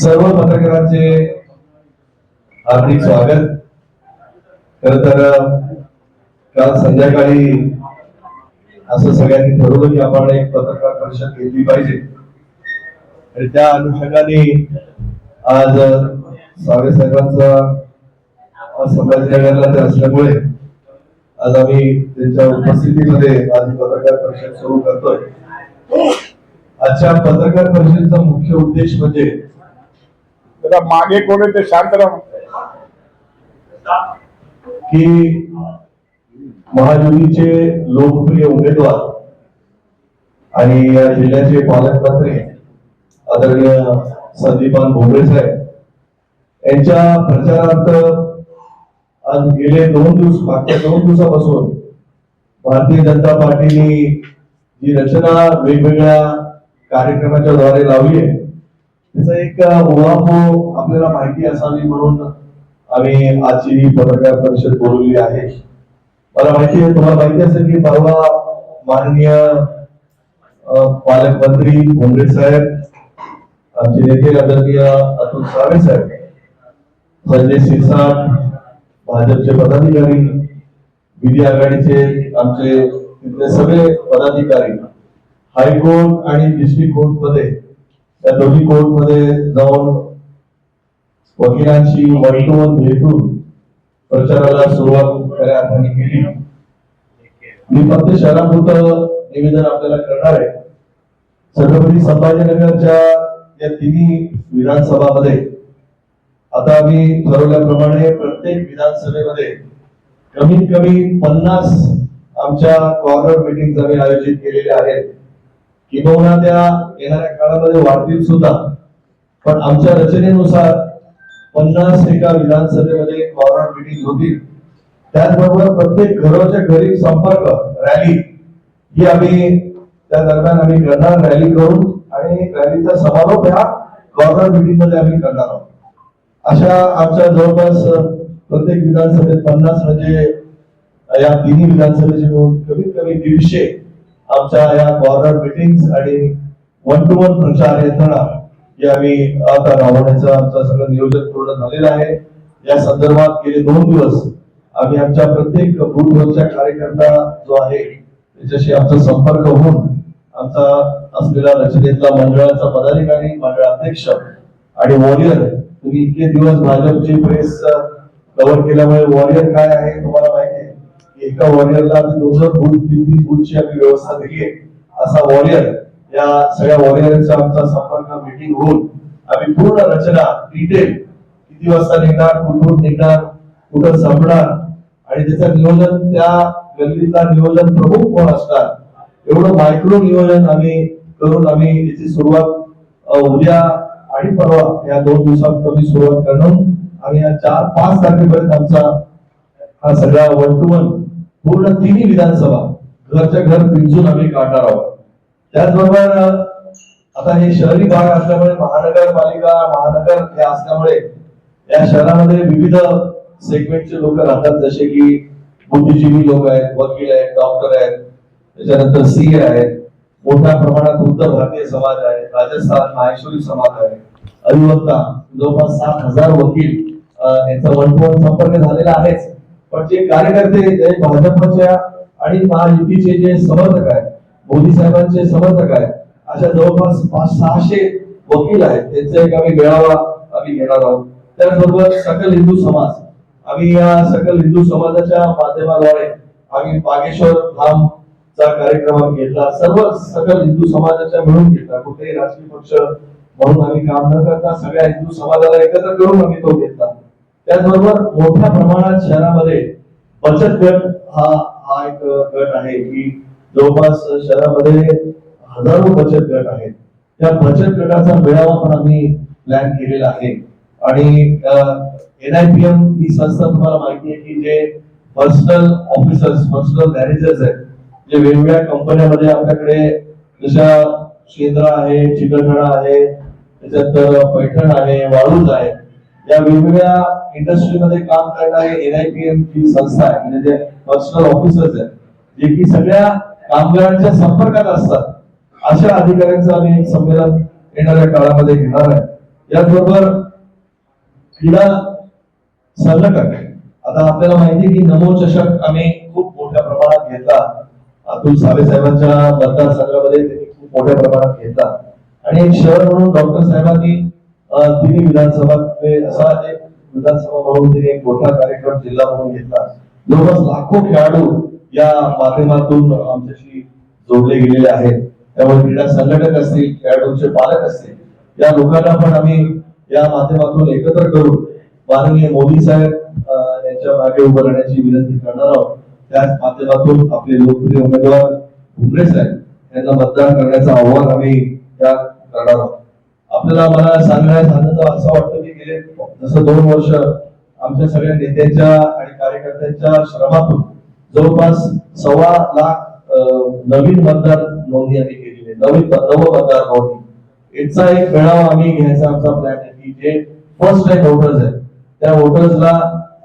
सर्व पत्रकारांचे हार्दिक स्वागत. खर तर काल संध्याकाळी असं सगळ्यांनी ठरवलं की आपण एक पत्रकार परिषद घेतली पाहिजे. आणि त्या अनुषंगाने आज सावे साहेबांचा संभाजीनगरला ते असल्यामुळे आज आम्ही त्यांच्या उपस्थितीमध्ये आज पत्रकार परिषद सुरू करतोय. आजच्या पत्रकार परिषदेचा मुख्य उद्देश म्हणजे त्याचा मागे कोण आहे ते शांत राहा की महायुतीचे लोकप्रिय उमेदवार आणि या जिल्ह्याचे पालकमंत्री आदरणीय संदीपान भोंगळे साहेब यांच्या प्रचारार्थ आज गेले दोन दिवस मागच्या दोन दिवसापासून भारतीय जनता पार्टीने जी रचना वेगवेगळ्या कार्यक्रमाच्या द्वारे लावली आहे त्याचा एक ओळखो आपल्याला माहिती असावी म्हणून आम्ही आजची ही पत्रकार परिषद बोलवली आहे. मला माहिती आहे तुम्हाला माहिती असेल की परवा माननीय पालकमंत्री भोंगडे साहेब आमचे नेते आदरणीय अतुल सावे साहेब संजय शिरसाट भाजपचे पदाधिकारी विधी आघाडीचे आमचे तिथले सगळे पदाधिकारी हायकोर्ट आणि डिस्ट्रिक्ट कोर्टमध्ये त्या दोन्ही कोर्टमध्ये जाऊन वकिलांशी वन टू वन भेटून प्रचाराला सुरुवात खऱ्या अर्थाने केली मी फक्त शहरापुरतं निवेदन आपल्याला करणार आहे. छत्रपती संभाजीनगरच्या या तिन्ही विधानसभामध्ये आता आम्ही ठरवल्याप्रमाणे प्रत्येक विधानसभेमध्ये कमीत कमी पन्नास आमच्या कॉर्नर मिटिंग आम्ही आयोजित केलेल्या आहेत. किंबहुना त्या येणाऱ्या काळामध्ये वाढतील सुद्धा. पण आमच्या रचनेनुसार पन्नास एका विधानसभेमध्ये कॉर्नर मिटिंग होतील. त्याचबरोबर प्रत्येक घराच्या घरी संपर्क रॅली ही आम्ही त्या दरम्यान आम्ही करणार रॅली करून आणि रॅलीचा समारोप ह्या कॉर्नर मिटिंगमध्ये आम्ही करणार आहोत. अशा आमच्या जवळपास प्रत्येक विधानसभेत पन्नास म्हणजे या तिन्ही विधानसभेचे मिळून कमीत कमी दीडशे आमच्या या कॉर्नर मिटिंग आणि वन टू वन प्रचार यंत्रणा या आम्ही आता राबवण्याचं आमचं सगळं नियोजन पूर्ण झालेलं आहे. या संदर्भात गेले दोन दिवस आम्ही आमच्या प्रत्येक बूथवरच्या कार्यकर्ता जो आहे त्याच्याशी आमचा संपर्क होऊन आमचा असलेला रचनेतला मंडळाचा पदाधिकारी मंडळ अध्यक्ष आणि वॉरियर तुम्ही इतके दिवस भाजपची प्रेस कव्हर uh, केल्यामुळे वॉरियर काय आहे तुम्हाला एका वॉरियरला दोन दोन बूथ तीन तीन बूथची आम्ही व्यवस्था दिली आहे. असा वॉरियर या सगळ्या वॉरियरचा आमचा संपर्क मीटिंग होऊन आम्ही पूर्ण रचना डिटेल किती वाजता निघणार कुठून निघणार कुठं संपणार आणि त्याचं नियोजन त्या गल्लीतला नियोजन प्रमुख कोण असतात एवढं मायक्रो नियोजन आम्ही करून आम्ही याची सुरुवात उद्या आणि परवा या दोन दिवसात कमी सुरुवात करून आम्ही या चार पाच तारखेपर्यंत आमचा हा सगळा वन टू वन पूर्ण तिन्ही विधानसभा घरच्या घर पिंजून आम्ही काढणार आहोत. त्याचबरोबर आता हे शहरी भाग असल्यामुळे महानगरपालिका महानगर हे असल्यामुळे या शहरामध्ये विविध सेगमेंटचे लोक राहतात जसे की बुद्धिजीवी लोक आहेत वकील आहेत डॉक्टर आहेत त्याच्यानंतर सीए आहेत. मोठ्या प्रमाणात उत्तर भारतीय समाज आहे राजस्थान माहेश्वरी समाज आहे. अधिवक्ता जवळपास सात हजार वकील यांचा वन टू वन संपर्क झालेला आहेच. पण जे कार्यकर्ते जे भाजपच्या आणि महायुतीचे जे समर्थक आहेत मोदी साहेबांचे समर्थक आहेत अशा जवळपास पाच सहाशे वकील आहेत त्यांचा एक आम्ही मेळावा आम्ही घेणार आहोत. त्याचबरोबर सकल हिंदू समाज आम्ही या सकल हिंदू समाजाच्या माध्यमाद्वारे आम्ही बागेश्वर धाम चा कार्यक्रम आम्ही घेतला सर्व सकल हिंदू समाजाच्या मिळून घेतला कुठेही राजकीय पक्ष म्हणून आम्ही काम न करता सगळ्या हिंदू समाजाला एकत्र करून आम्ही तो घेतला. त्याचबरोबर मोठ्या प्रमाणात शहरामध्ये बचत गट हा हा एक गट आहे की जवळपास शहरामध्ये हजारो बचत गट आहेत. त्या बचत गटाचा मेळावा पण आम्ही प्लॅन केलेला आहे. आणि एनआयपीएम ही संस्था तुम्हाला माहिती आहे की जे पर्सनल ऑफिसर्स पर्सनल मॅनेजर्स आहेत जे वेगवेगळ्या कंपन्यामध्ये आपल्याकडे जशा शेंद्रा आहे चिकलठाणा आहे त्याच्यानंतर पैठण आहे वाळूज आहे. या वेगवेगळ्या इंडस्ट्रीमध्ये काम करणारे एनआयपीएम ही संस्था आहे म्हणजे जे पर्सनल ऑफिसर्स आहेत जे की सगळ्या कामगारांच्या संपर्कात असतात अशा अधिकाऱ्यांचं आम्ही संमेलन येणाऱ्या काळामध्ये घेणार आहे. याचबरोबर क्रीडा संघटक आता आपल्याला माहिती आहे की नमो चषक आम्ही खूप मोठ्या प्रमाणात घेतला अतुल सावे साहेबांच्या मतदारसंघामध्ये त्यांनी खूप मोठ्या प्रमाणात घेतला आणि एक शहर म्हणून डॉक्टर साहेबांनी तिन्ही विधानसभा असा एक विधानसभा म्हणून त्यांनी एक मोठा कार्यक्रम जिल्हा म्हणून घेतला. जवळपास लाखो खेळाडू या माध्यमातून आमच्याशी जोडले गेलेले आहेत. त्यामुळे क्रीडा संघटक असतील खेळाडूंचे पालक असतील या लोकांना पण आम्ही या माध्यमातून एकत्र करून माननीय मोदी साहेब यांच्या मागे उभं राहण्याची विनंती करणार आहोत. त्याच माध्यमातून आपले लोकप्रिय उमेदवार भुमरे साहेब यांना मतदान करण्याचं आव्हान आम्ही त्या करणार आहोत. आपल्याला मला सांगायला आनंद असा वाटतो की गेले जसं दोन वर्ष आमच्या सगळ्या नेत्यांच्या आणि कार्यकर्त्यांच्या श्रमातून जवळपास सव्वा लाख नवीन मतदार नोंदणी आम्ही केलेली आहे नवीन नव मतदार नोंदणी याचा एक मेळावा आम्ही घ्यायचा आमचा प्लॅन आहे की जे फर्स्ट टाइम वोटर्स आहेत त्या वोटर्सला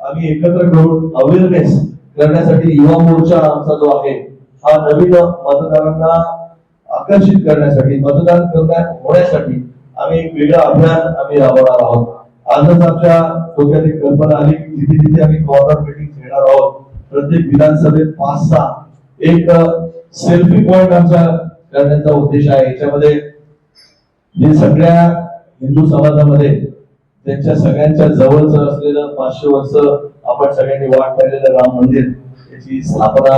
आम्ही एकत्र करून अवेअरनेस करण्यासाठी युवा मोर्चा आमचा जो आहे हा नवीन मतदारांना आकर्षित करण्यासाठी मतदान करण्यात होण्यासाठी आम्ही एक वेगळं अभियान आम्ही राबवणार आहोत. आजच आमच्या डोक्यात एक कल्पना आली की तिथे आम्ही कॉर्नर मीटिंग घेणार आहोत प्रत्येक विधानसभेत पाच सहा. एक सेल्फी पॉइंट आमचा करण्याचा उद्देश आहे. याच्यामध्ये जे सगळ्या हिंदू समाजामध्ये त्यांच्या सगळ्यांच्या जवळच असलेलं पाचशे वर्ष आपण सगळ्यांनी वाट पाहिलेलं राम मंदिर याची स्थापना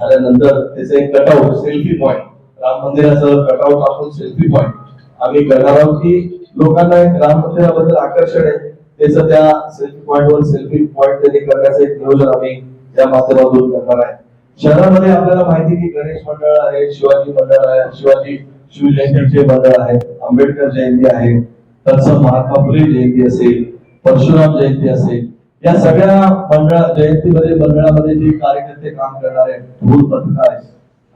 झाल्यानंतर त्याचं एक कटआउट सेल्फी पॉइंट राम मंदिराचं कटआउट आपण सेल्फी पॉइंट आम्ही करणार आहोत की लोकांना एक राम मंदिराबद्दल आकर्षण आहे. त्याचं त्या सेल्फी पॉइंट वर सेल्फी पॉइंट त्यांनी करण्याचं एक नियोजन आम्ही त्या माध्यमातून करणार आहे. शहरामध्ये आपल्याला माहिती की गणेश मंडळ आहे शिवाजी मंडळ आहे शिवाजी शिवजयंतीचे मंडळ आहे आंबेडकर जयंती आहे तत्सम महात्मा फुले जयंती असेल परशुराम जयंती असेल. या सगळ्या मंडळ जयंतीमध्ये मंडळामध्ये जे कार्यकर्ते काम करणार आहेत ढोल पथक आहे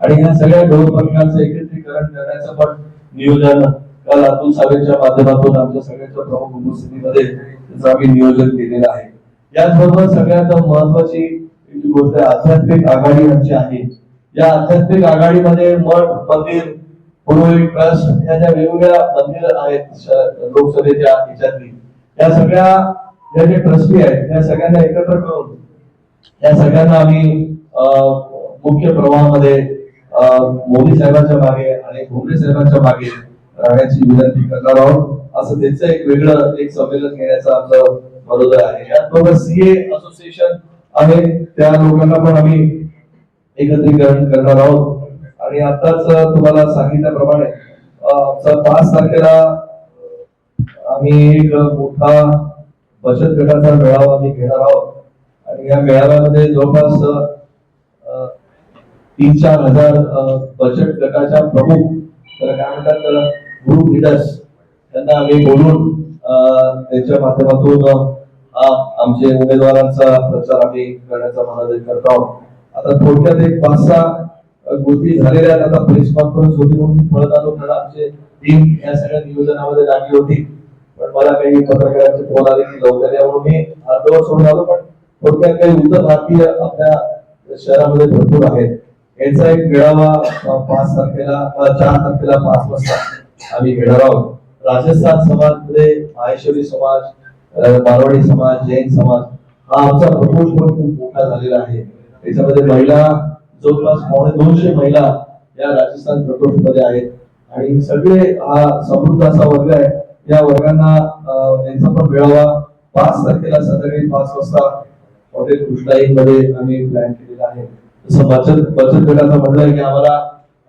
आणि ह्या सगळ्या ढोल पथकांचं एकत्रीकरण करण्याचं पण नियोजन काल अतुल सावेच्या माध्यमातून आमच्या सगळ्यांच्या प्रमुख उपस्थितीमध्ये त्याचं आम्ही नियोजन केलेलं आहे. याचबरोबर सगळ्यात महत्वाची गोष्ट आध्यात्मिक आघाडी आमची आहे. या आध्यात्मिक आघाडीमध्ये मठ मंदिर पुरोहित ट्रस्ट ह्या ज्या वेगवेगळ्या मंदिर आहेत लोकसभेच्या ह्याच्यातली या सगळ्या ज्या जे ट्रस्टी आहेत त्या सगळ्यांना एकत्र करून या सगळ्यांना आम्ही अं, मुख्य प्रवाहामध्ये अं, मोदी साहेबांच्या मागे आणि भुमरे साहेबांच्या मागे राहण्याची विनंती करणार आहोत. असं त्यांचं एक वेगळं एक संमेलन घेण्याचा आमचं मनोदय आहे. याचबरोबर सीए असोसिएशन आहे. त्या लोकांना पण आम्ही एकत्रीकरण करणार आहोत. आणि आताच तुम्हाला सांगितल्याप्रमाणे आमचा पाच तारखेला आम्ही एक मोठा बचत गटाचा मेळावा आम्ही घेणार आहोत. आणि या मेळाव्यामध्ये जवळपास तीन चार हजार बचत गटाच्या प्रमुख त्याला काय म्हणतात ग्रुप लिडर्स त्यांना आम्ही बोलून त्यांच्या माध्यमातून आमचे उमेदवारांचा प्रचार आम्ही करण्याचा मनोदय करत आहोत. आता थोडक्यात एक पाच सहा गोष्टी झालेल्या आहेत. आता प्रेस कॉन्फरन्स होती म्हणून फळत पळत आलो. कारण आमचे टीम या सगळ्या नियोजनामध्ये लागली होती. पण मला काही पत्रकारांचे फोन आले की लवकर यावरून मी अर्धवर सोडून आलो. पण थोडक्यात काही उत्तर भारतीय आपल्या शहरामध्ये भरपूर आहेत. याचा एक मेळावा पाच तारखेला चार तारखेला पाच वाजता. आम्ही घेणार आहोत. राजस्थान समाजमध्ये माहेश्वरी समाज मारवाडी समाज जैन समाज हा आमचा प्रपोज पण खूप मोठा झालेला आहे. त्याच्यामध्ये महिला जवळपास पावणे दोनशे महिला या राजस्थान प्रकोष्ठमध्ये आहेत. आणि सगळे हा समृद्ध असा वर्ग आहे. या वर्गांना यांचा पण मेळावा पाच तारखेला संध्याकाळी पाच वाजता हॉटेल कृष्णाई मध्ये आम्ही प्लॅन केलेला आहे. जसं बचत बचत गटाचं म्हटलंय की आम्हाला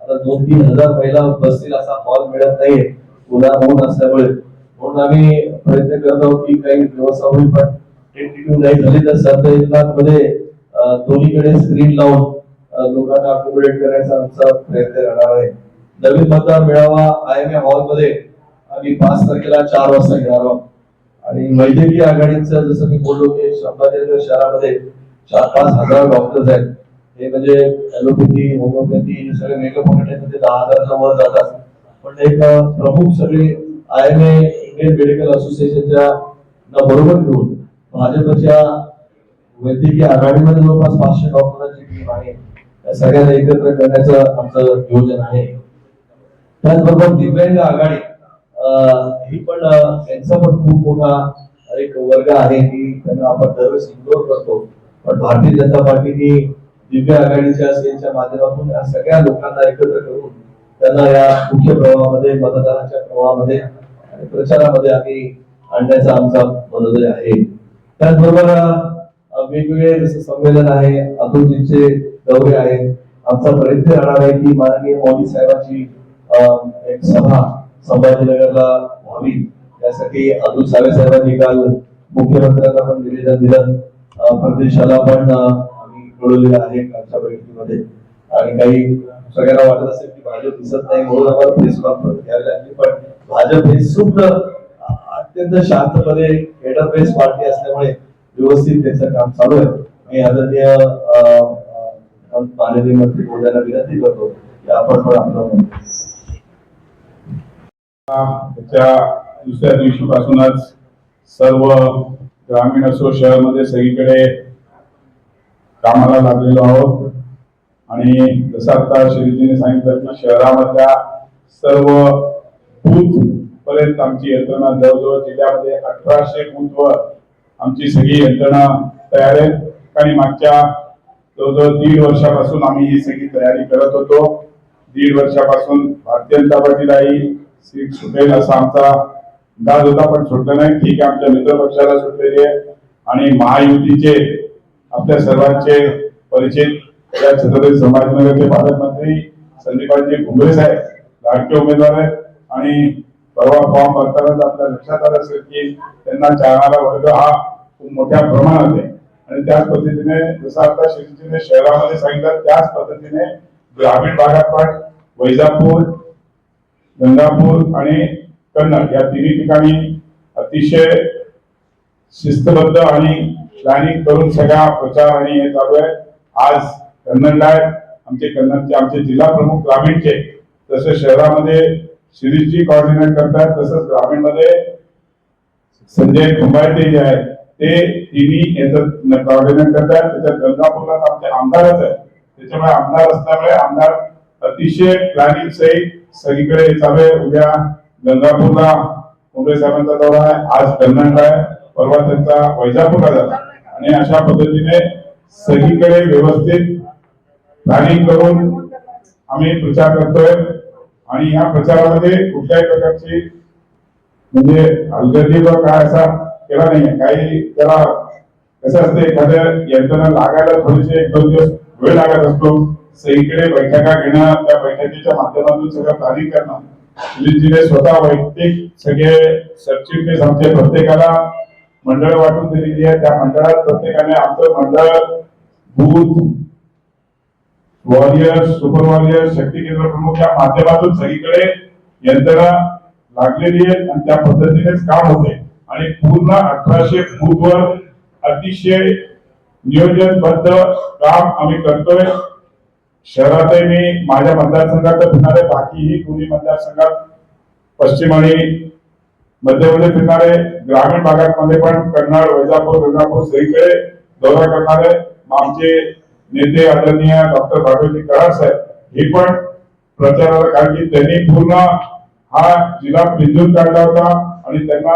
आता दोन तीन हजार महिला बसतील असा हॉल मिळत नाहीये. पुन्हा ऊन असल्यामुळे. म्हणून आम्ही प्रयत्न करत आहोत की काही व्यवस्था होईल पण टेंटेटिव्ह नाही झाली तर संत लाखमध्ये दोन्हीकडे स्क्रीन लावून लोकांना अकोमोडेट करण्याचा आमचा प्रयत्न राहणार आहे. नवीन मतदार मेळावा आय एम ए हॉलमध्ये आम्ही पाच तारखेला चार वाजता घेणार आहोत. आणि वैद्यकीय आघाडीचं जसं मी बोललो की संभाजीनगर शहरामध्ये चार पाच हजार डॉक्टर्स आहेत. हे म्हणजे ॲलोपॅथी होमिओपॅथी हे सगळे मेकअप म्हणजे दहा हजारच्या वर जातात. पण एक प्रमुख सगळे I M A Indian medical असोसिएशनच्या बरोबर घेऊन भाजपच्या वैद्यकीय आघाडीमध्ये जवळपास पाचशे डॉक्टरांची टीम आहे. त्या सगळ्यांना एकत्र करण्याचं आमचं नियोजन आहे. त्याचबरोबर दिव्यांग आघाडी ही पण त्यांचा यांचा पण खूप मोठा एक वर्ग आहे. की त्यांना आपण दरवेळेस इग्नोर करतो. पण भारतीय जनता पार्टीनी दिव्य आघाडीच्या सेलच्या माध्यमातून या सगळ्या लोकांना एकत्र करून त्यांना या मुख्य प्रवाहामध्ये मतदानाच्या प्रवाहामध्ये आणि प्रचारामध्ये आम्ही आणण्याचा आमचा मनोदय आहे. त्याचबरोबर वेगवेगळे जसं संमेलन आहे अतुलजींचे दौरे आहेत. आमचा प्रयत्न राहणार आहे की माननीय मोदी साहेबांची एक सभा संभाजीनगरला व्हावी. त्यासाठी अतुल सावे साहेबांनी काल मुख्यमंत्र्यांना पण निवेदन दिलं. परदेशाला पण अं, आहे कालच्या बैठकीमध्ये. आणि काही सगळ्यांना वाटत असेल की भाजप दिसत नाही म्हणून आम्हाला प्रेस लागली. पण भाजप हे सुद्धा अत्यंत शांतपणे हेडर बेस पार्टी असल्यामुळे व्यवस्थित त्यांचं काम चालू आहे. मी आदरणीय माननीय मंत्री महोदयांना विनंती करतो की आपण पण आपलं त्याच्या दुसऱ्या दिवशीपासूनच सर्व ग्रामीण असो शहरामध्ये सगळीकडे कामाला लागलेलो आहोत. आणि जसं आता श्रीजीने सांगितलं की शहरामधल्या सर्व बूथ पर्यंत आमची यंत्रणा जवळजवळ जिल्ह्यामध्ये अठराशे बूथवर आमची सगळी यंत्रणा तयार आहे. आणि मागच्या जवळजवळ दीड वर्षापासून आम्ही ही सगळी तयारी करत होतो. दीड वर्षापासून भारतीय जनता पार्टीलाही सीट सुटेल असा आमचा अंदाज होता पण सुटलं नाही. ठीक आहे आमच्या मित्र पक्षाला सुटलेली आहे. आणि महायुतीचे आपल्या सर्वांचे परिचित या छत्रपती संभाजीनगरचे पालकमंत्री संदीपाजी भुमरे साहेब लाडके उमेदवार आहेत. आणि परवा फॉर्म भरतानाच आपल्या लक्षात आलं असेल की त्यांना चालणारा वर्ग हा खूप मोठ्या प्रमाणात आहे. आणि त्याच पद्धतीने जसं आता शिवसेने शहरामध्ये सांगितलं त्याच पद्धतीने ग्रामीण भागात पण वैजापूर गंगापूर आणि कन्नड या तिन्ही ठिकाणी अतिशय शिस्तबद्ध आणि प्लॅनिंग करून सगळा प्रचार आणि हे चालू आहे. आज कन्नडला आहे. आमचे कन्नडचे आमचे जिल्हा प्रमुख ग्रामीणचे तसे शहरामध्ये शिरीषजी कॉर्डिनेट करतात तसंच ग्रामीणमध्ये संजय खंबाळते जे आहेत ते तिन्ही याचं कॉर्डिनेट करतात त्याच्यात गंगापूरला आमचे आमदारच आहे त्याच्यामुळे आमदार असल्यामुळे आमदार अतिशय प्लॅनिंग सहित सगळीकडे चालू आहे. उद्या गंगापूरला मुंबई साहेबांचा दौरा आहे. आज कन्नडला आहे. परवा त्यांचा वैजापूरला जातो आणि अशा पद्धतीने सगळीकडे व्यवस्थित प्लॅनिंग करून आम्ही प्रचार करतोय. आणि या प्रचारामध्ये कुठल्याही प्रकारची म्हणजे हलगर्जी व काय असा केला नाही काही त्याला कसं असतं एखाद्या यंत्रणा लागायला थोडेसे एक दोन दिवस वेळ लागत असतो. सगळीकडे बैठका घेणं त्या बैठकीच्या माध्यमातून सगळं प्लॅनिंग करणं. म्हणजे स्वतः वैयक्तिक सगळे सरचिटणीस आमचे प्रत्येकाला मंडळ वाटून दिलेली आहे त्या मंडळात. प्रत्येकाने आमचं मंडळ बूथ वॉरियर्स सुपर वॉरियर्स शक्ती केंद्र प्रमुख या माध्यमातून सगळीकडे यंत्रणा लागलेली आहे आणि त्या पद्धतीनेच काम होते. आणि पूर्ण अठराशे बूथवर अतिशय नियोजनबद्ध काम आम्ही करतोय. शहरातही मी माझ्या मतदारसंघात तर फिरणारे बाकीही दोन्ही मतदारसंघात पश्चिम आणि मध्यमध्ये फिरणारे ग्रामीण भागामध्ये पण कन्नड वैजापूर गंगापूर सगळीकडे दौरा करणारे आमचे नेते आदरणीय डॉक्टर भागवती कराड साहेब हे पण प्रचाराला कारण की त्यांनी पूर्ण हा जिल्हा पिंजून काढला होता आणि त्यांना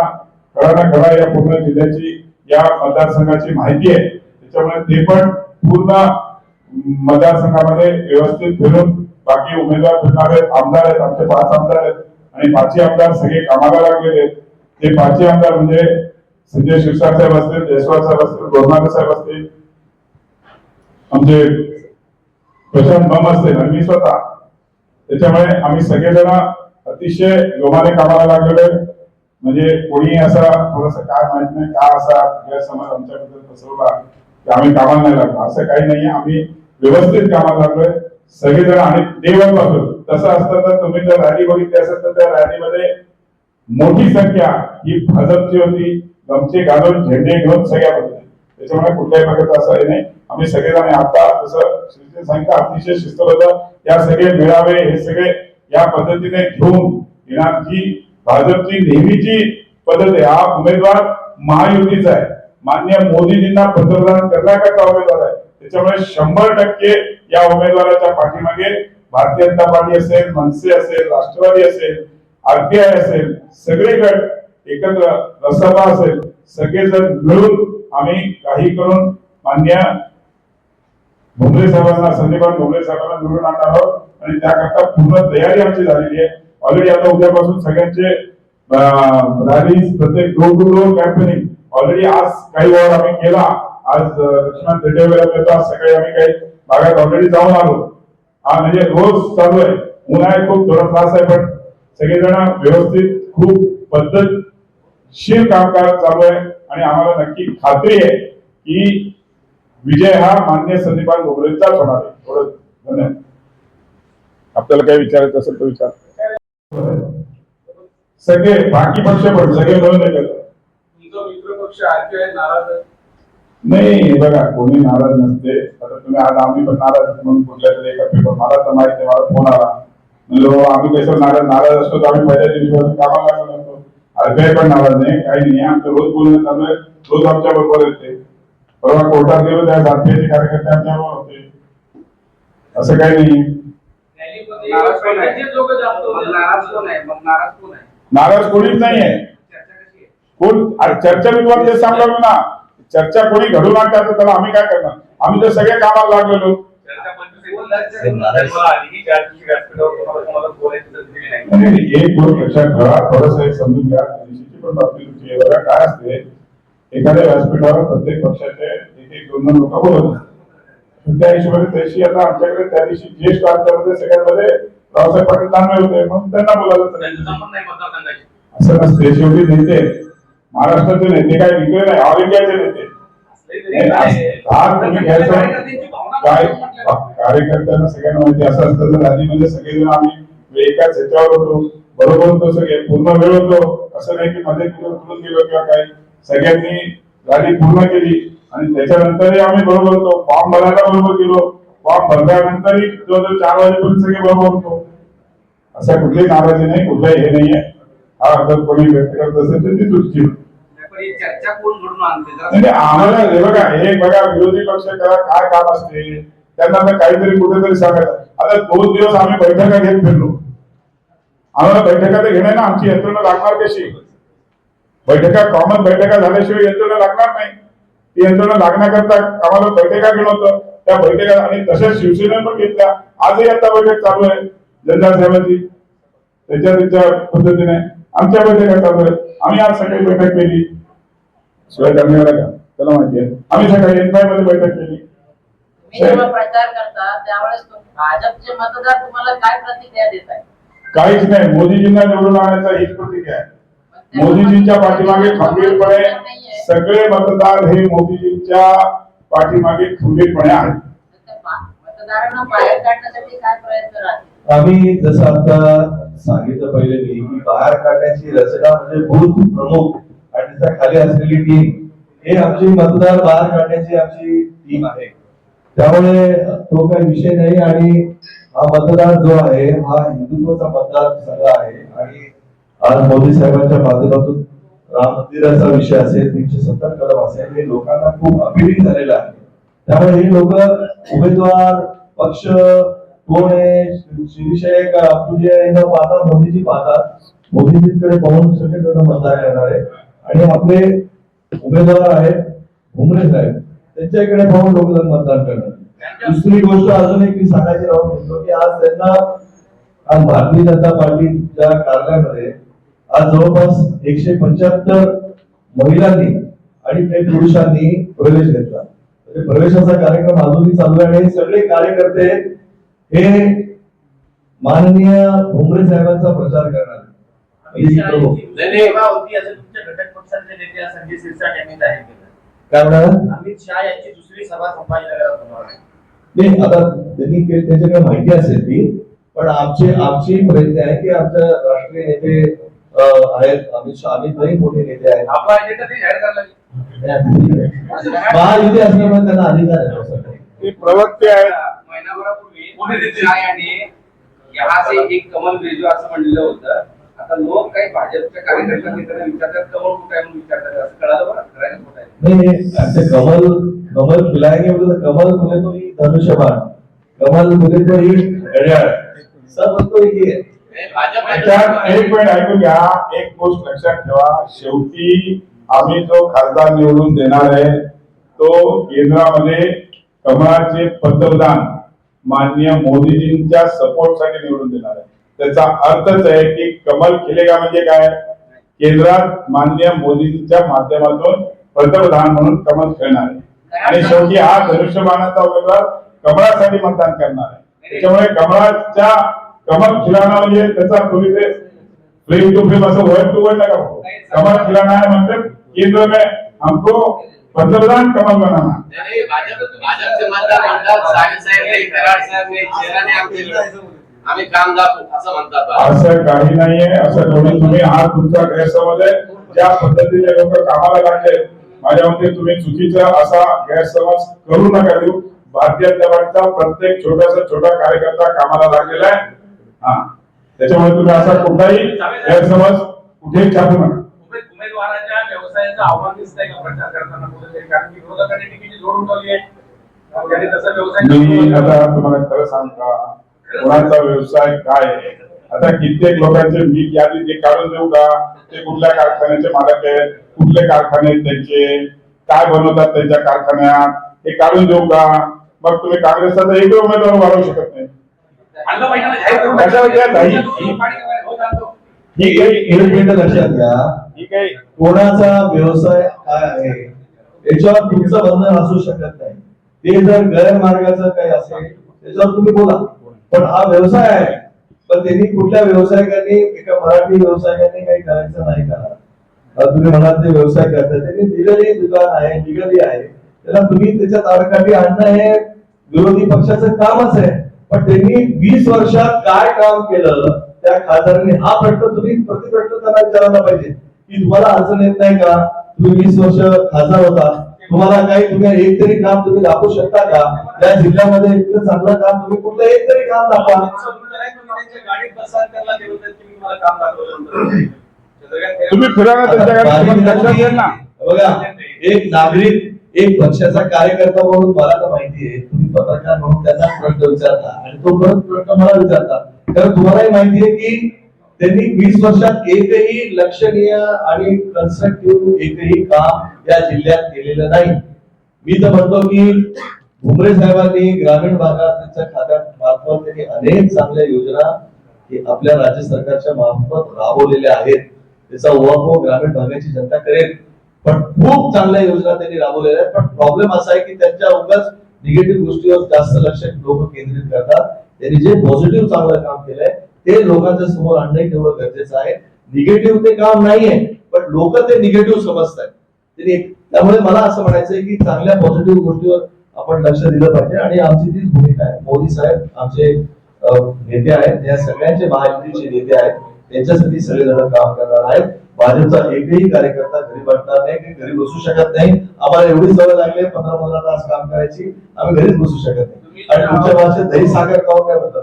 खरा ना खरा या पूर्ण जिल्ह्याची या मतदारसंघाची माहिती आहे. त्याच्यामुळे ते पण पूर्ण मतदारसंघामध्ये व्यवस्थित फिरून बाकी उमेदवार फिरणार आहेत आमदार आहेत आमचे पाच आमदार आहेत. आणि पाचही आमदार सगळे कामाला लागलेले ते पाचही आमदार म्हणजे संजय शिरसाट साहेब असतील जयस्वाल साहेब असतील गोरनाथ साहेब असतील आमचे प्रशांत बम असतील आणि मी स्वतः. त्याच्यामुळे आम्ही सगळेजण अतिशय जोमाने कामाला लागलेलो म्हणजे कोणी असा थोडस काय माहीत नाही का असा गैरसमज आमच्याबद्दल पसरवला की आम्ही कामाला नाही लागलो. असं काही नाही आम्ही व्यवस्थित कामाला लागलोय. सगळेजण आम्ही देवत पासून तसं असतं तर तुम्ही जर रॅली बघितली असेल तर त्या रॅलीमध्ये मोठी संख्या ही भाजपची होती. गमचे घालून झेंडे घेऊन सगळ्या बघितल्या त्याच्यामुळे कुठल्याही प्रकारचं असं हे नाही. आम्ही सगळेजण आता जसं श्रीजी सांगितलं अतिशय शिस्तबद्ध. या सगळे मेळावे हे सगळे या पद्धतीने घेऊन येणार जी भाजपची नेहमीची पद्धत आहे. हा उमेदवार महायुतीचा आहे. मान्य मोदीजींना पंतप्रधान करण्याकरता उमेदवार आहे? त्याच्यामुळे शंभर टक्के या उमेदवाराच्या पाठीमागे भारतीय जनता पार्टी असेल मनसे असेल राष्ट्रवादी असेल आरपीआय असेल सगळीकडे एकत्र रसभा असेल सगळेजण मिळून आम्ही काही करून मान्य भुमरे साहेबांना संदीपान भुमरे साहेबांना निवडून आणणार आहोत. आणि त्याकरता पूर्ण तयारी आमची झालेली आहे. ऑलरेडी आता उद्यापासून सगळ्यांचे रॅलीज प्रत्येक door to door campaigning already आज काही वेळ आम्ही केला. आज लक्ष्मण रेड्डी वगैरे सकाळी आम्ही काही भागात ऑलरेडी जाऊन आलो. हा म्हणजे रोज चालू आहे. उन्हाळ्यात खूप थोडा त्रास आहे पण सगळेजण व्यवस्थित खूप पद्धतशीर कामकाज चालू आहे. आणि आम्हाला नक्की खात्री आहे की विजय हा मान्य संदीपान भोगलेंचाच होणार आहे. थोडं धन्यवाद आपल्याला काही विचारायचं असेल तर विचार. सगळे बाकी पक्ष पण सगळे मिळून एकत्र. तुमचा मित्र पक्ष आरपीआय नाराज आहे नाही हे बघा कोणी नाराज नसते. आता तुम्ही आज आम्ही पण नाराज म्हणून कुठल्या तरी एका पेपर मला तर माहिती मला फोन आला. म्हणलो आम्ही कसं नाराज नाराज असतो तर आम्ही पहिल्या दिवशी कामाला लागलो नसतो. आरबीआय पण नाराज नाही काही नाही आमचं रोज बोलणं चालू आहे रोज आमच्या बरोबर येते. परवा कोर्टात गेलो त्या आरबीआयचे कार्यकर्ते आमच्या बरोबर होते. असं काही नाही. नाराज कोण आहे? पहिलेचे लोक जास्त मग होते. नाराज कोण आहे? मग नाराज कोण आहे? नाराज कोणीच नाही आहे. चर्चा कशी आहे? कोण? चर्चा विद्वान ते सांगलो ना. चर्चा कोणी घडून आणतात तर त्याला आम्ही काय करणार? आम्ही तर सगळे कामाला लागलेलो. एक गोष्ट लक्षात ठेवा थोडस एक समजून घ्या. दिवशीची पण बातमी तुमची आहे. बघा काय असते एखाद्या व्यासपीठावर प्रत्येक पक्षाचे एक एक दोन दोन लोक बोलत असतात. त्या हिशोबाने तशी आता आमच्याकडे त्या दिवशी ज्येष्ठ आमच्यामध्ये सगळ्यांमध्ये रावसाहेब पाटील दानवे होते म्हणून त्यांना बोलायला असं नसते. शेवटी नेते महाराष्ट्राचे नेते काय विकले नाही ऑल इंडियाचे नेते. काय. कार्यकर्त्यांना सगळ्यांना माहिती असं असतं तर रॅलीमध्ये सगळेजण आम्ही एकाच ह्याच्यावर होतो. बरोबर होतो सगळे. पूर्ण वेळ होतो. असं नाही की मध्ये कुठं उतरून गेलो किंवा काही सगळ्यांनी रॅली पूर्ण केली आणि त्याच्यानंतरही आम्ही बरोबर होतो. फॉर्म भरायला बरोबर गेलो. फॉर्म भरल्यानंतरही जवळजवळ चार वाजेपर्यंत सगळे बरोबर होतो. असं कुठलीही नाराजी नाही कुठलाही हे नाहीये हा जर कोणी व्यक्त करत असेल तर ती. पण ही चर्चा कोण घडून आणते? जरा म्हणजे आम्हाला हे बघा हे बघा विरोधी पक्ष काय काम असते? त्यांना आम्ही काहीतरी कुठेतरी सांगायचं. आता दोन दिवस आम्ही बैठका घेत फिरलो. आम्हाला बैठका तर घेणं ना आमची यंत्रणा लागणार कशी? बैठका कॉमन बैठका झाल्याशिवाय यंत्रणा लागणार नाही. ती यंत्रणा लागण्याकरता आम्हाला बैठका घेणं होतं. त्या बैठका आणि तशाच शिवसेनेनं पण घेतल्या. आजही आता बैठक चालू आहे जनता साहेबांची त्याच्या पद्धतीने आमच्या बैठका चालू आहेत. आम्ही आज सकाळी बैठक केली. शिवाय करण्याला का? त्याला माहिती आहे. आम्ही सकाळी एनपायमध्ये बैठक केली. प्रचार करता त्यावेळेस भाजपचे मतदार तुम्हाला काय प्रतिक्रिया देत आहे काहीच नाही. मोदीजींना निवडून आणायचा हीच प्रतिक्रिया आहे. मोदीजींच्या पाठीमागे खंबीरपणे सगळे मतदार हे मोदीजींच्या पाठीमागे खंबीरपणे आहेत. मतदारांना बाहेर काढण्यासाठी काय प्रयत्न राहतील? आम्ही जसं आता सांगितलं पहिले मी की बाहेर काढण्याची रचना म्हणजे बूथ प्रमुख. आणि त्या खाली असलेली टीम हे आमची मतदार बाहेर काढण्याची आमची टीम आहे. त्यामुळे तो काही विषय नाही आणि हा मतदार जो आहे हा हिंदुत्वाचा मतदार संघ आहे आणि आज मोदी साहेबांच्या माध्यमातून राम मंदिराचा विषय असेल तीनशे सत्तर कलम असेल हे लोकांना खूप अपिलिंग झालेलं आहे. त्यामुळे हे लोक उमेदवार पक्ष कोण आहे शिवविषय का आपली आहे न पाहता मोदीजी पाहतात. मोदीजीकडे पाहून सगळे जण मतदार येणार आहे आणि आपले उमेदवार आहेत भुमरे साहेब. त्यांच्याकडे पाहून लोक जण मतदान करणार दुसरी गोष्ट अजून एक मी सांगायची राहून म्हणतो की आज त्यांना आज भारतीय जनता पार्टीच्या कार्यालयामध्ये आज जवळपास एकशे पंच्याहत्तर महिलांनी आणि काही पुरुषांनी प्रवेश घेतला. म्हणजे प्रवेशाचा कार्यक्रम अजूनही चालू आहे आणि सगळे कार्यकर्ते हे माननीय भुमरे साहेबांचा प्रचार करणार काय म्हणाला अमित शहा यांची दुसरी सभा संभाजीनगरात होणार आहे नाही आता त्यांनी त्यांच्याकडे माहिती असेल ती पण आमचे आमची प्रयत्न आहे की आमच्या राष्ट्रीय नेते आहेत अमित शहा अमित भाई मोठे नेते आहेत. महायुती असल्यामुळे त्यांना अधिकार आहे. ते प्रवक्ते आहेत महिनाभरापूर्वी देते? शहा यांनी यहाँ से एक कमल भेजू असं म्हणलेलं होतं लोक काही भाजपच्या कार्यकर्त्या मित्रांना विचारतात कमल कुठे आहे? म्हणून विचारतात. असं कळालं बरं खरं आहे खोटं आहे? नहीं नहीं ऐसे कमल कमल खिलाएंगे बोले तो कमल बोले तो ये धनुष्यबाण. कमल बोले तो ये घड़ियाल सब तो है एक मिनिट ऐकून घ्या. एक गोष्ट लक्षात ठेवा. शेवटी आम्ही जो खासदार निवडून देणार आहे तो केंद्रामध्ये कमळाचे पंतप्रधान माननीय मोदीजींच्या सपोर्टसाठी निवडून देणार आहे. त्याचा अर्थच आहे की कमल खिलेगा म्हणजे काय? केंद्रात मान्य मोदींच्या माध्यमातून पंतप्रधान म्हणून कमल खेळणार आहे. आणि शेवटी हा धनुष्यबाणाचा उमेदवार कमळासाठी मतदान करणार आहे. त्याच्यामुळे कमळाच्या कमल खिलाना म्हणजे त्याचा तुम्ही ते फ्लेम टू फ्लेम असं वर्ड टू वर्ड नका कमल खिलाना है मतलब केंद्र में हमको पंतप्रधान कमल बनाना. आम्ही काम दाखवू असं म्हणतात असं काही नाहीये असं कोणी तुम्ही हा तुमचा गैरसमज आहे. ज्या पद्धतीने लोक कामाला लागले माझ्या मते तुम्ही चुकीचा असा गैरसमज करू नका देऊ. भारतीय जनता प्रत्येक छोटासा छोटा कार्यकर्ता कामाला लागलेला आहे. हा. त्याच्यामुळे तुम्ही असा कुठलाही गैरसमज कुठेही छापू नका. उमेद- उमेदवाराच्या व्यवसायाचं आव्हान दिसतंय का प्रचार करताना कुठेतरी कारण की विरोधकांनी तिकीट जोड उठवली आहे. त्यांनी तसा व्यवसाय मी आता. तुम्हाला खरं सांग का? कोणाचा व्यवसाय काय आहे? आता कित्येक लोकांचे मी यादी ते काढून देऊ का? ते कुठल्या कारखान्याचे मालक आहेत? कुठले कारखाने त्यांचे? काय बनवतात त्यांच्या कारखान्यात? हे काढून देऊ का? मग तुम्ही काँग्रेसचा एकही उमेदवार वाढवू शकत नाही? हो, एक एक मिनिट लक्षात घ्या. ही काही कोणाचा व्यवसाय काय आहे? याच्यावर तुमचं बंधन असू शकत नाही. ते जर गैरमार्गाचं काही असेल त्याच्यावर तुम्ही बोला. पण हा व्यवसाय आहे. पण त्यांनी कुठल्या व्यावसायिकांनी एका मराठी व्यावसायिकांनी काही करायचं नाही का तुम्ही म्हणाल ते व्यवसाय करतात. त्यांनी लिगली दुकान आहे लिगली आहे. त्याला तुम्ही त्याच्या आडकाठी आणणं हे विरोधी पक्षाचं कामच आहे. पण त्यांनी वीस वर्षात काय काम केलं त्या खासदारांनी हा प्रश्न तुम्ही प्रतिप्रश्न त्यांना विचारायला पाहिजे. की तुम्हाला अडचण येत नाही का? तुम्ही वीस वर्ष खासदार होता. तुम्हाला काही तुम्ही एक तरी काम तुम्ही दाखवू शकता का? या जिल्ह्यामध्ये इतकं चांगलं काम तुम्ही कुठलं एक तरी काम दाखवा. तुम्ही फिरा ना त्यांच्या बघा एक नागरिक एक पक्षाचा कार्यकर्ता म्हणून मला तर माहिती आहे तुम्ही पत्रकार म्हणून त्यांना प्रश्न विचारता आणि तो परत प्रश्न मला विचारता. तर तुम्हालाही माहिती आहे की त्यांनी वीस वर्षात एकही लक्षणीय आणि कन्स्ट्रक्टिव्ह एकही काम या जिल्ह्यात केलेलं नाही. मी तर म्हणतो की भुमरे साहेबांनी ग्रामीण भागात त्यांच्या खात्यात मार्फत त्यांनी अनेक चांगल्या योजना आपल्या राज्य सरकारच्या मार्फत राबवलेल्या आहेत. त्याचा उहापोह ग्रामीण भागाची जनता करेल. पण खूप चांगल्या योजना त्यांनी राबवलेल्या आहेत. पण प्रॉब्लेम असा आहे की त्यांच्या उगाच निगेटिव्ह गोष्टीवर जास्त लक्ष लोक केंद्रित करतात. त्यांनी जे पॉझिटिव्ह चांगलं काम केलंय ते लोकांच्या समोर आणणं तेवढं गरजेचं आहे. निगेटिव्ह ते काम नाहीये पण लोक ते निगेटिव्ह समजतात त्यामुळे मला असं म्हणायचं आहे की चांगल्या पॉझिटिव्ह गोष्टीवर आपण लक्ष दिलं पाहिजे आणि आमची तीच भूमिका आहे. मोदी साहेब आमचे नेते आहेत. या सगळ्यांचे महायुतीचे नेते आहेत. त्यांच्यासाठी सगळेजण काम करणार आहेत. भाजपचा एकही कार्यकर्ता घरी बसणार नाही की घरी बसू शकत नाही. आम्हाला एवढी सवय लागली पंधरा पंधरा तास काम करायची. आम्ही घरीच बसू शकत नाही. आणि तुमच्या भाषेत दही साखर खाऊन काय म्हणतात?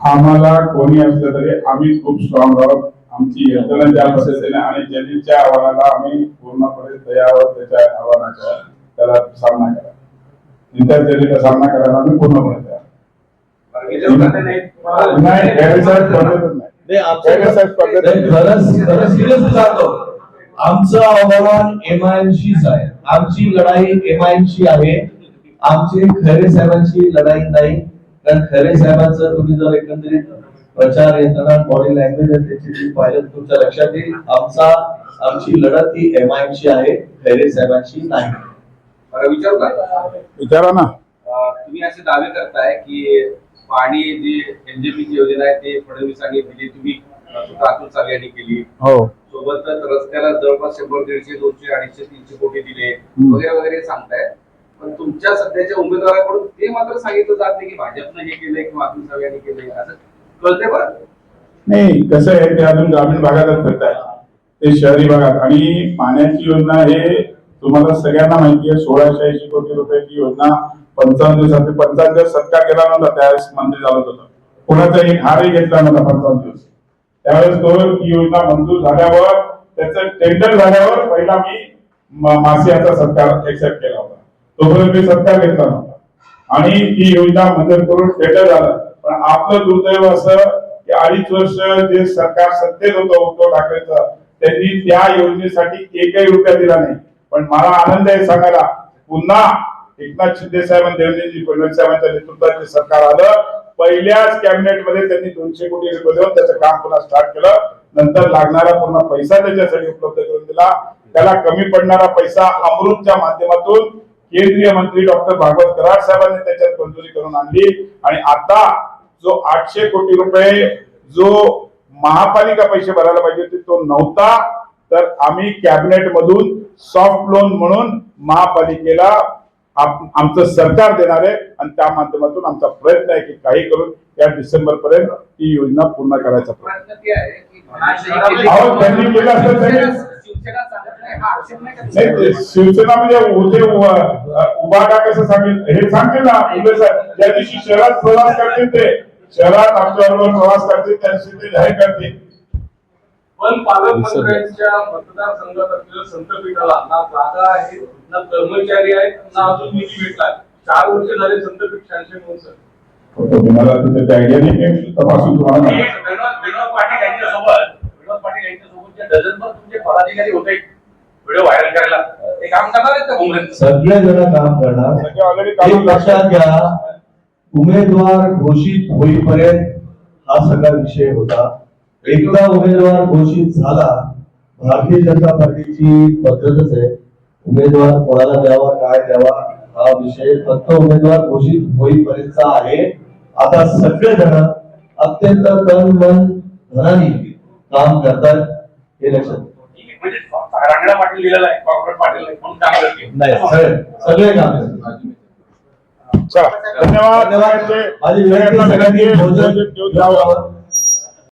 आम्हाला कोणी असलं तरी आम्ही खूप स्ट्रॉंग आहोत. आमची यंत्रणा ज्या पद्धतीने आणि जलीच्या आव्हानाला आम्ही पूर्णपणे तयार आहोत त्याच्या आव्हानाच्या त्याला सामना करा. इतर जलीचा सामना करायला आम्ही पूर्णपणे तयार नाही, आमचं- आव्हान एमआयएमशीच आहे. आमची लढाई एमआयएमशी आहे. आमची खरे साहेबांची लढाई नाही. कारण खरे साहेबांचं तुम्ही जर एकंदरीत प्रचार यंत्रणा बॉडी लँग्वेज आहे त्याची पाहिलं तुमच्या लक्षात येईल आमचा आमची लढत ही एमआयएमशी आहे. खैरे साहेबांची नाही. विचारू का? विचारा ना. तुम्ही असे दावे करताय की पाणी जी एनजेपी ची योजना आहे ते फडणवीसांनी दिली तुम्ही अतुल सावे यांनी केली. हो. सोबतच रस्त्याला जवळपास शंभर दीडशे दोनशे अडीचशे तीनशे कोटी दिले. वगैरे वगैरे सांगताय पण तुमच्या सध्याच्या उमेदवाराकडून ते मात्र सांगितलं जात नाही की भाजपनं हे केलंय किंवा अतुल सावे यांनी केलंय. असं कळतंय बरं? नाही कसं आहे ते अजून ग्रामीण भागातच करत आहे. ते शहरी भागात. आणि पाण्याची योजना हे तुम्हाला सगळ्यांना माहिती आहे सोळाशे ऐंशी कोटी रुपयाची योजना पंचावन्न दिवसात पंचावन्न दिवस सत्कार केला नव्हता त्यावेळेस मंत्री चालत होता. कोणाचा एक हारही घेतला नव्हता पंचावन्न दिवस. त्यावेळेस तो ती योजना मंजूर झाल्यावर त्याचं टेंडर झाल्यावर पहिला मी मासियाचा सत्कार एक्सेप्ट केला होता. तोपर्यंत मी सत्कार घेतला नव्हता. आणि ती योजना मंजूर करून टेंडर झालं. पण आपलं दुर्दैव असं की अडीच वर्ष जे सरकार सत्तेत होतं उद्धव ठाकरेचं त्यांनी त्या योजनेसाठी एकही रुपया दिला नाही. पण मला आनंद आहे सांगायला. पुन्हा एकनाथ शिंदे साहेब आणि देवेंद्रजी फडणवीस साहेबांच्या नेतृत्वात जे सरकार आलं. पहिल्याच कॅबिनेटमध्ये त्यांनी दोनशे कोटी रुपये देऊन त्याचं काम पुन्हा स्टार्ट केलं. नंतर लागणारा पूर्ण पैसा त्याच्यासाठी उपलब्ध करून दिला. त्याला कमी पडणारा पैसा अमृतच्या माध्यमातून केंद्रीय मंत्री डॉक्टर भागवत कराड साहेबांनी त्याच्यात मंजुरी करून आणली. आणि आता जो आठशे कोटी रुपये जो महापालिका पैसे भरायला पाहिजे होते तो नव्हता. तर आम्ही कॅबिनेट मधून सॉफ्ट लोन म्हणून महापालिकेला आमचं सरकार देणार आहे आणि त्या माध्यमातून आमचा प्रयत्न आहे की काही करून या डिसेंबर पर्यंत ही योजना पूर्ण करायचा प्रयत्न. ते की त्यांनी केलं शिवसेना नाही. हा का ते शिवसेना म्हणजे उदे उभाटा कसं सांगेल? हे सांगेल ना उदय साहेब ज्या दिवशी शहरात प्रवास करतील ते. शहरात आमच्याबरोबर प्रवास करतील त्या दिवशी ते जाहीर करतील. पण पालकमंत्र्यांच्या मतदारसंघात असलेल्या संतपीठाला ना जागा आहे ना कर्मचारी आहेत ना अजून निधी भेटला चार वर्ष झाले संतपीठ सँक्शन होऊन सर. तुम्हाला त्याची आयडिया नाही मी तपासून तुम्हाला. विनोद पाटील यांच्यासोबत विनोद पाटील यांच्यासोबत जे डझनभर तुमचे पदाधिकारी होते. व्हिडिओ व्हायरल करायला. ते काम करणार आहेत का काँग्रेस सगळे जण काम करणार. सगळे ऑलरेडी एक काढून लक्षात घ्या उमेदवार घोषित होईपर्यंत हा सगळा विषय होता. एकदा उमेदवार घोषित झाला भारतीय जनता पार्टीची पद्धतच आहे. उमेदवार कोणाला द्यावा काय द्यावा हा विषय फक्त उमेदवार घोषित होईपर्यंतचा आहे. आता सगळे जण अत्यंत तन मन धनाने काम करतात हे लक्षात म्हणजे नाही सगळे काम धन्यवाद. धन्यवाद.